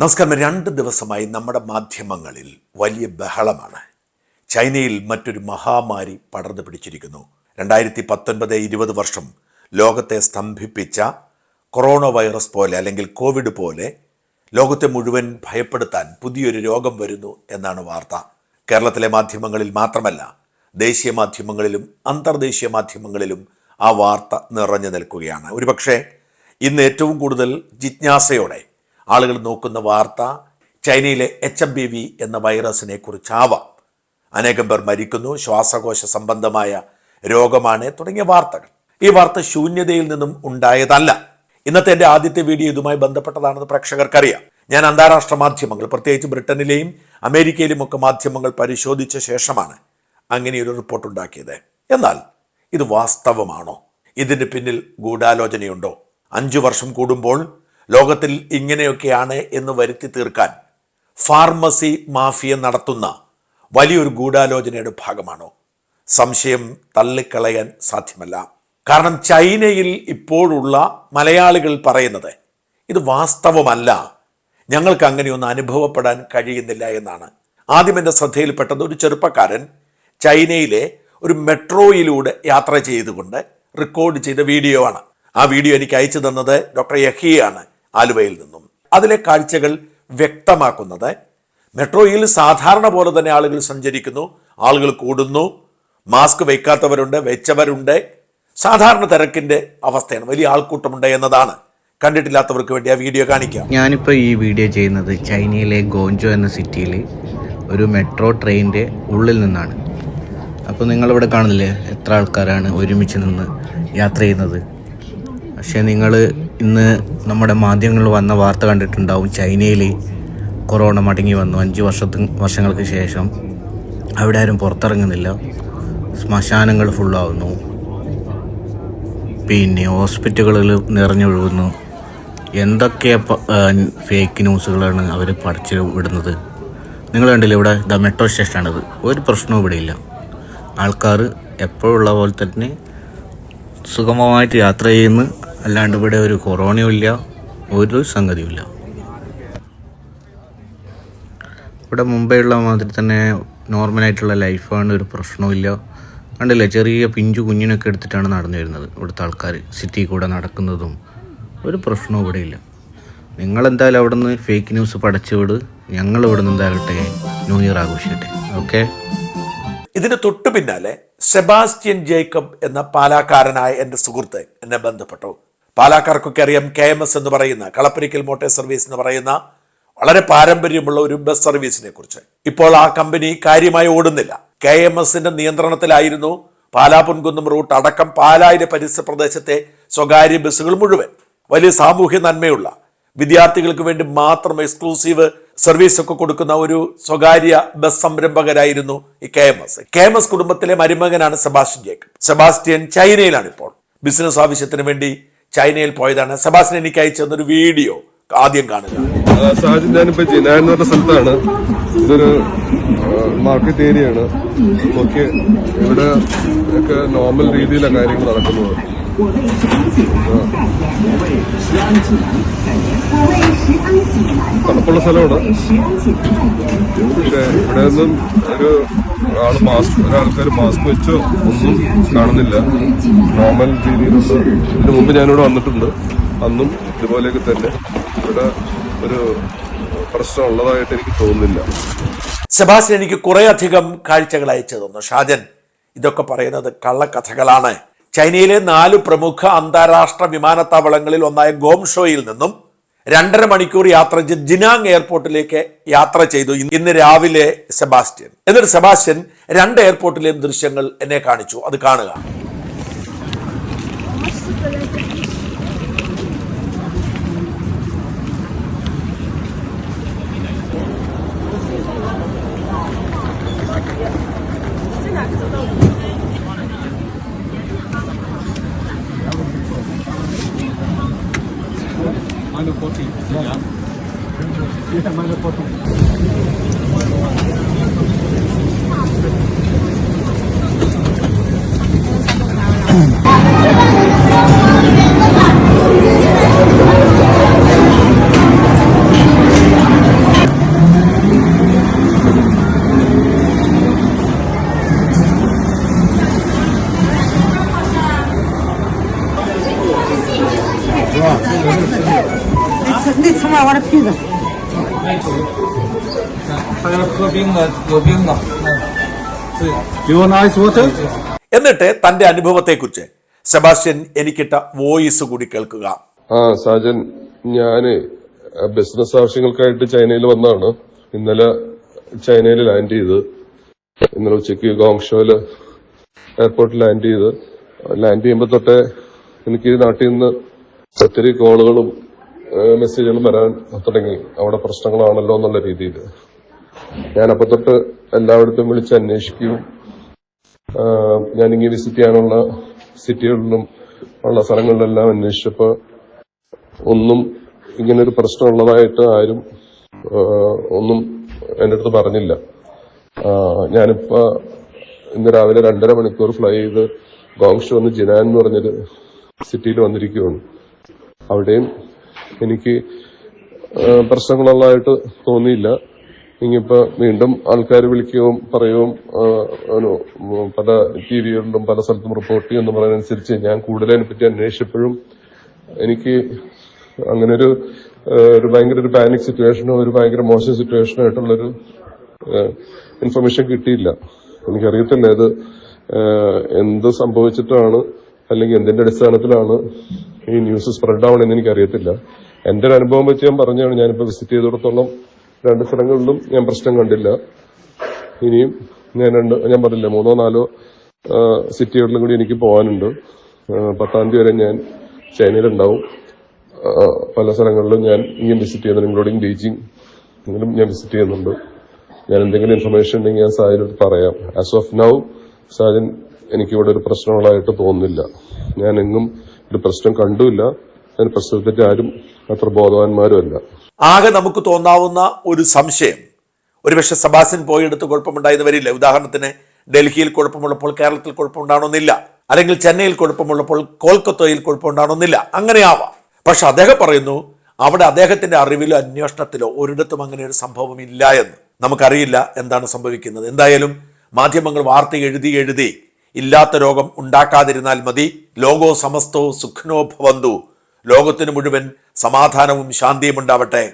നമസ്കാരം. രണ്ട് ദിവസമായി നമ്മുടെ മാധ്യമങ്ങളിൽ വലിയ ബഹളമാണ്. ചൈനയിൽ മറ്റൊരു മഹാമാരി പടർന്നു പിടിച്ചിരിക്കുന്നു. രണ്ടായിരത്തി പത്തൊൻപത് ഇരുപത് വർഷം ലോകത്തെ സ്തംഭിപ്പിച്ച കൊറോണ വൈറസ് പോലെ അല്ലെങ്കിൽ കോവിഡ് പോലെ ലോകത്തെ മുഴുവൻ ഭയപ്പെടുത്താൻ പുതിയൊരു രോഗം വരുന്നു എന്നാണ് വാർത്ത. കേരളത്തിലെ മാധ്യമങ്ങളിൽ മാത്രമല്ല ദേശീയ മാധ്യമങ്ങളിലും അന്തർദേശീയ മാധ്യമങ്ങളിലും ആ വാർത്ത നിറഞ്ഞു നിൽക്കുകയാണ്. ഒരുപക്ഷെ ഇന്ന് ഏറ്റവും കൂടുതൽ ജിജ്ഞാസയോടെ ആളുകൾ നോക്കുന്ന വാർത്ത ചൈനയിലെ എച്ച് എം ബി വി എന്ന വൈറസിനെ കുറിച്ചാവാം. അനേകം പേർ മരിക്കുന്നു ശ്വാസകോശ സംബന്ധമായ രോഗമാണ് തുടങ്ങിയ വാർത്തകൾ. ഈ വാർത്ത ശൂന്യതയിൽ നിന്നും ഉണ്ടായതല്ല. ഇന്നത്തെ എന്റെ ആദ്യത്തെ വീഡിയോ ഇതുമായി ബന്ധപ്പെട്ടതാണെന്ന് പ്രേക്ഷകർക്കറിയാം. ഞാൻ അന്താരാഷ്ട്ര മാധ്യമങ്ങൾ പ്രത്യേകിച്ച് ബ്രിട്ടനിലെയും അമേരിക്കയിലും ഒക്കെ മാധ്യമങ്ങൾ പരിശോധിച്ച ശേഷമാണ് അങ്ങനെയൊരു റിപ്പോർട്ട് ഉണ്ടാക്കിയത്. എന്നാൽ ഇത് വാസ്തവമാണോ? ഇതിന് പിന്നിൽ ഗൂഢാലോചനയുണ്ടോ? അഞ്ചു വർഷം കൂടുമ്പോൾ ലോകത്തിൽ ഇങ്ങനെയൊക്കെയാണ് എന്ന് വരുത്തി തീർക്കാൻ ഫാർമസി മാഫിയ നടത്തുന്ന വലിയൊരു ഗൂഢാലോചനയുടെ ഭാഗമാണോ? സംശയം തള്ളിക്കളയാൻ സാധ്യമല്ല. കാരണം ചൈനയിൽ ഇപ്പോഴുള്ള മലയാളികൾ പറയുന്നത് ഇത് വാസ്തവമല്ല ഞങ്ങൾക്ക് അങ്ങനെയൊന്നും അനുഭവപ്പെടാൻ കഴിയുന്നില്ല എന്നാണ്. ആദ്യം എന്റെ ശ്രദ്ധയിൽപ്പെട്ടത് ഒരു ചെറുപ്പക്കാരൻ ചൈനയിലെ ഒരു മെട്രോയിലൂടെ യാത്ര ചെയ്തുകൊണ്ട് റെക്കോർഡ് ചെയ്ത വീഡിയോ ആണ് ആ വീഡിയോ എനിക്ക് അയച്ചു തന്നത് ഡോക്ടർ യഹിയാണ്. ആലുവയിൽ നിന്നും. അതിലെ കാഴ്ചകൾ വ്യക്തമാക്കുന്നത് മെട്രോയിൽ സാധാരണ പോലെ തന്നെ ആളുകൾ സഞ്ചരിക്കുന്നു. ആളുകൾ കൂടുന്നു. മാസ്ക് വയ്ക്കാത്തവരുണ്ട് വെച്ചവരുണ്ട്. സാധാരണ തിരക്കിന്റെ അവസ്ഥയാണ്. വലിയ ആൾക്കൂട്ടമുണ്ട് എന്നതാണ്. കണ്ടിട്ടില്ലാത്തവർക്ക് വേണ്ടി ആ വീഡിയോ കാണിക്കാം. ഞാനിപ്പോൾ ഈ വീഡിയോ ചെയ്യുന്നത് ചൈനയിലെ ഗോഞ്ചോ എന്ന സിറ്റിയിൽ ഒരു മെട്രോ ട്രെയിനിന്റെ ഉള്ളിൽ നിന്നാണ്. അപ്പോൾ നിങ്ങളിവിടെ കാണുന്നില്ലേ? എത്ര ആൾക്കാരാണ് ഒരുമിച്ച് നിന്ന് യാത്ര ചെയ്യുന്നത്? പക്ഷേ നിങ്ങൾ ഇന്ന് നമ്മുടെ മാധ്യമങ്ങളിൽ വന്ന വാർത്ത കണ്ടിട്ടുണ്ടാവും. ചൈനയിൽ കൊറോണ മടങ്ങി വന്നു. അഞ്ച് വർഷത്തിന് വർഷങ്ങൾക്ക് ശേഷം അവിടെ ആരും പുറത്തിറങ്ങുന്നില്ല. ശ്മശാനങ്ങൾ ഫുള്ളാവുന്നു പിന്നെ ഹോസ്പിറ്റലുകളിൽ നിറഞ്ഞൊഴുകുന്നു. എന്തൊക്കെ ഫേക്ക് ന്യൂസുകളാണ് അവർ പഠിച്ച് വിടുന്നത്? നിങ്ങൾ കണ്ടില്ല ഇവിടെ ദ മെട്രോ സ്റ്റേഷനാണിത്? ഒരു പ്രശ്നവും ഇവിടെ ഇല്ല. ആൾക്കാർ എപ്പോഴുള്ള പോലെ തന്നെ സുഗമമായിട്ട് യാത്ര ചെയ്യുന്നു. അല്ലാണ്ട് ഇവിടെ ഒരു കൊറോണയും ഇല്ല ഒരു സംഗതിയും ഇല്ല. ഇവിടെ മുംബൈ ഉള്ള മാതിരി തന്നെ നോർമലായിട്ടുള്ള ലൈഫാണ് ഒരു പ്രശ്നവുമില്ല കണ്ടില്ലേ ചെറിയ പിഞ്ചു കുഞ്ഞിനൊക്കെ എടുത്തിട്ടാണ് നടന്നു വരുന്നത് ഇവിടുത്തെ ആൾക്കാർ സിറ്റി കൂടെ നടക്കുന്നതും. ഒരു പ്രശ്നവും ഇവിടെ ഇല്ല. നിങ്ങളെന്തായാലും അവിടെ നിന്ന് ഫേക്ക് ന്യൂസ് പടച്ചുവിട് ഞങ്ങൾ ഇവിടെ നിന്ന് എന്താകട്ടെ ന്യൂ ഇയർ ആഘോഷിക്കട്ടെ. ഓക്കെ ഇതിന് തൊട്ടു പിന്നാലെ സെബാസ്റ്റ്യൻ ജേക്കബ് എന്ന പാലാക്കാരനായ എന്റെ സുഹൃത്ത് എന്നെ ബന്ധപ്പെട്ടു. പാലാക്കാർക്കൊക്കെ അറിയാം കെ എം എസ് എന്ന് പറയുന്ന കളപ്പരിക്കൽ മോട്ടോർ സർവീസ് എന്ന് പറയുന്ന വളരെ പാരമ്പര്യമുള്ള ഒരു ബസ് സർവീസിനെ കുറിച്ച്. ഇപ്പോൾ ആ കമ്പനി കാര്യമായി ഓടുന്നില്ല. കെ എം എസിന്റെ നിയന്ത്രണത്തിലായിരുന്നു പാലാ പൊൻകുന്നം റൂട്ട് അടക്കം പാലായിലെ പരിസര പ്രദേശത്തെ സ്വകാര്യ ബസ്സുകൾ മുഴുവൻ. വലിയ സാമൂഹ്യ നന്മയുള്ള വിദ്യാർത്ഥികൾക്ക് വേണ്ടി മാത്രം എക്സ്ക്ലൂസീവ് സർവീസ് ഒക്കെ കൊടുക്കുന്ന ഒരു സ്വകാര്യ ബസ് സംരംഭകരായിരുന്നു ഈ K M S. K M S കുടുംബത്തിലെ മരുമകനാണ് സെബാസ്റ്റ്യൻ ജേക്കബ്. സെബാസ്റ്റ്യൻ ചൈനയിലാണ് ഇപ്പോൾ ബിസിനസ് ആവശ്യത്തിന് വേണ്ടി ചൈനയിൽ പോയതാണ്. സബാസിന് എനിക്ക് അയച്ചു തന്നൊരു വീഡിയോ ആദ്യം കാണുക. സാജിദ് ഞാനിപ്പോ ജിനാൻ പറഞ്ഞ സ്ഥലത്താണ്. ഇതൊരു മാർക്കറ്റ് ഏരിയ ആണ്. ഓക്കെ. ഇവിടെ ഒക്കെ നോർമൽ രീതിയിലാണ് കാര്യങ്ങൾ നടക്കുന്നത്. തണുപ്പുള്ള സ്ഥലമാണ് പക്ഷെ ഇവിടെ നിന്നും ഒരു ഒരാൾ മാസ്ക് ഒരാൾക്കാർ മാസ്ക് വെച്ചോ ഒന്നും കാണുന്നില്ല. നോർമൽ രീതിയിലുള്ള ഇതിനു മുമ്പ് ഞാനിവിടെ വന്നിട്ടുണ്ട്. അന്നും ഇതുപോലെയൊക്കെ തന്നെ. ഇവിടെ ഒരു പ്രശ്നമുള്ളതായിട്ട് എനിക്ക് തോന്നുന്നില്ല. സെബാസ്റ്റ്യൻ എനിക്ക് കുറെ അധികം കാഴ്ചകൾ അയച്ചു തന്നു. ഷാജൻ ഇതൊക്കെ പറയുന്നത് കള്ളക്കഥകളാണ്. ചൈനയിലെ നാല് പ്രമുഖ അന്താരാഷ്ട്ര വിമാനത്താവളങ്ങളിൽ ഒന്നായ ഗോംഷോയിൽ നിന്നും രണ്ടര മണിക്കൂർ യാത്ര ചെയ്ത് ജിനാങ് എയർപോർട്ടിലേക്ക് യാത്ര ചെയ്തു ഇന്ന് രാവിലെ സെബാസ്റ്റ്യൻ. എന്നിട്ട് സെബാസ്റ്റ്യൻ രണ്ട് എയർപോർട്ടിലെയും ദൃശ്യങ്ങൾ എന്നെ കാണിച്ചു. അത് കാണുക. 哎，妈的，我操！消防员的吧？是吧？你吃，你吃吗？我的鼻子。എന്നിട്ട് തന്റെ അനുഭവത്തെക്കുറിച്ച് സെബാസ്റ്റ്യൻ എനിക്കിട്ട വോയിസ് കൂടി കേൾക്കുക. ആ സാജൻ ഞാൻ ബിസിനസ് ആവശ്യങ്ങൾക്കായിട്ട് ചൈനയിൽ വന്നതാണ്. ഇന്നലെ ചൈനയിൽ ലാൻഡ് ചെയ്ത്. ഇന്നലെ ഉച്ചയ്ക്ക് ഗോങ്ഷോയിൽ എയർപോർട്ടിൽ ലാൻഡ് ചെയ്ത്. ലാൻഡ് ചെയ്യുമ്പോൾ തൊട്ടേ എനിക്ക് നാട്ടിൽ നിന്ന് ഒത്തിരി കോളുകളും മെസ്സേജുകളും വരാൻ തുടങ്ങി. അവിടെ പ്രശ്നങ്ങളാണല്ലോ എന്നുള്ള രീതിയിൽ. ഞാൻ അപ്പൊ തൊട്ട് എല്ലായിടത്തും വിളിച്ച് അന്വേഷിക്കുകയും ഞാനിങ്ങനെ വിസിറ്റ് ചെയ്യാനുള്ള സിറ്റികളിലും ഉള്ള സ്ഥലങ്ങളിലെല്ലാം അന്വേഷിച്ചപ്പോൾ ഒന്നും ഇങ്ങനൊരു പ്രശ്നമുള്ളതായിട്ട് ആരും ഒന്നും എന്റെ അടുത്ത് പറഞ്ഞില്ല. ഞാനിപ്പോ ഇന്ന് രാവിലെ രണ്ടര മണിക്കൂർ ഫ്ലൈ ചെയ്ത് ഗോങ്ഷു വന്ന് ജിനാൻ എന്ന് പറഞ്ഞൊരു സിറ്റിയിൽ വന്നിരിക്കുകയാണ് അവിടെയും എനിക്ക് പ്രശ്നങ്ങളുള്ളതായിട്ട് തോന്നിയില്ല. ഇനിയിപ്പോ വീണ്ടും ആൾക്കാർ വിളിക്കുകയും പറയുകയും പല ടി വികളിലും പല സ്ഥലത്തും റിപ്പോർട്ട് ചെയ്യുമെന്ന് പറയുന്നതനുസരിച്ച് ഞാൻ കൂടുതൽ അതിനെപ്പറ്റി അന്വേഷിച്ചപ്പോഴും എനിക്ക് അങ്ങനെ ഒരു ഒരു ഭയങ്കര ഒരു പാനിക് സിറ്റുവേഷനോ ഒരു ഭയങ്കര മോശം സിറ്റുവേഷനോ ആയിട്ടുള്ളൊരു ഇൻഫർമേഷൻ കിട്ടിയില്ല. എനിക്കറിയത്തില്ല ഇത് എന്ത് സംഭവിച്ചിട്ടാണ് അല്ലെങ്കിൽ എന്തിന്റെ അടിസ്ഥാനത്തിലാണ് ഈ ന്യൂസ് സ്പ്രെഡ് ആവണമെന്ന് എനിക്കറിയത്തില്ല. എന്റെ ഒരു അനുഭവം വെച്ച് ഞാൻ പറഞ്ഞാണ് ഞാനിപ്പോ വിസിറ്റ് ചെയ്തിടത്തോളം രണ്ട് സ്ഥലങ്ങളിലും ഞാൻ പ്രശ്നം കണ്ടില്ല. ഇനിയും ഞാൻ രണ്ട് ഞാൻ പറഞ്ഞില്ല മൂന്നോ നാലോ സിറ്റികളിലും കൂടി എനിക്ക് പോകാനുണ്ട് പത്താം തീയതി വരെ ഞാൻ ചൈനയിലുണ്ടാവും. പല സ്ഥലങ്ങളിലും ഞാൻ ഇനിയും വിസിറ്റ് ചെയ്യുന്നുണ്ട്. ഇൻക്ലൂഡിങ് ബീജിങ് എങ്കിലും ഞാൻ വിസിറ്റ് ചെയ്യുന്നുണ്ട്. ഞാൻ എന്തെങ്കിലും ഇൻഫർമേഷൻ ഉണ്ടെങ്കിൽ ഞാൻ സാഹചര്യം പറയാം. ആസ് ഓഫ് നൌ സാജൻ എനിക്കിവിടെ ഒരു പ്രശ്നങ്ങളായിട്ട് തോന്നുന്നില്ല. ഞാൻ എങ്ങും ഒരു പ്രശ്നം കണ്ടുമില്ല. അതിന് പ്രശ്നത്തിന്റെ ആരും അത്ര ബോധവാന്മാരും അല്ല. ആകെ നമുക്ക് തോന്നാവുന്ന ഒരു സംശയം. ഒരുപക്ഷെ സബാസിൻ പോയെടുത്ത് കുഴപ്പമുണ്ടായെന്ന് വരില്ല. ഉദാഹരണത്തിന് ഡൽഹിയിൽ കുഴപ്പമുള്ളപ്പോൾ കേരളത്തിൽ കുഴപ്പമുണ്ടാണോന്നില്ല. അല്ലെങ്കിൽ ചെന്നൈയിൽ കുഴപ്പമുള്ളപ്പോൾ കോൽക്കത്തയിൽ അങ്ങനെ അങ്ങനെയാവാം. പക്ഷെ അദ്ദേഹം പറയുന്നു അവിടെ അദ്ദേഹത്തിന്റെ അറിവിലോ അന്വേഷണത്തിലോ ഒരിടത്തും അങ്ങനെ ഒരു സംഭവം ഇല്ല എന്ന്. നമുക്കറിയില്ല എന്താണ് സംഭവിക്കുന്നത്. എന്തായാലും മാധ്യമങ്ങൾ വാർത്ത എഴുതി എഴുതി ഇല്ലാത്ത രോഗം ഉണ്ടാക്കാതിരുന്നാൽ മതി. ലോകോ സമസ്തോ സുഖ്നോ ഭവന്തു. ലോകത്തിന് മുഴുവൻ സമാധാനവും ശാന്തിയും ഉണ്ടാവട്ടെ.